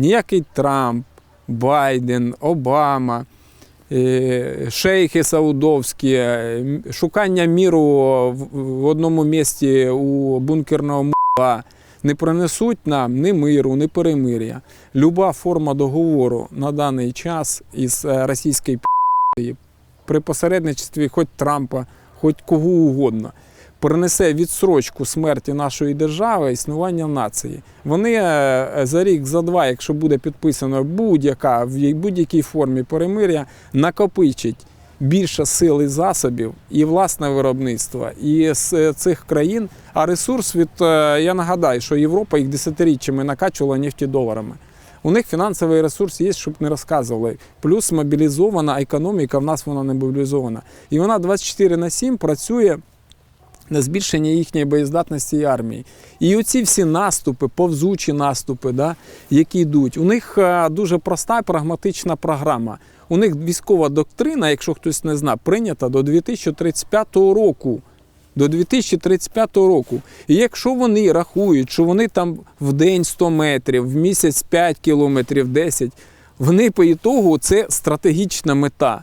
ніякий Трамп, Байден, Обама, е, шейхи саудовські, е, шукання міру в, одному місці у бункерного мула не принесуть нам ні миру, ні перемир'я. Люба форма договору на даний час із е, російською при посередництві хоч Трампа, хоч кого угодно, принесе відсрочку смерті нашої держави, існування нації. Вони е, за рік, за два, якщо буде підписано будь-яка в будь-якій формі перемир'я, накопичить більше сил і засобів і власне виробництво і з е, цих країн. А ресурс від е, я нагадаю, що Європа їх десятиріччями накачувала нефтедоларами. У них фінансовий ресурс є, щоб не розказували. Плюс мобілізована економіка, в нас вона не мобілізована. І вона 24 на 7 працює на збільшення їхньої боєздатності армії. І оці всі наступи, повзучі наступи, да, які йдуть, у них е, дуже проста і прагматична програма. У них військова доктрина, якщо хтось не знає, прийнята до 2035 року. До 2035 року. І якщо вони рахують, що вони там в день 100 метрів, в місяць 5 кілометрів, 10, вони по ітогу це стратегічна мета.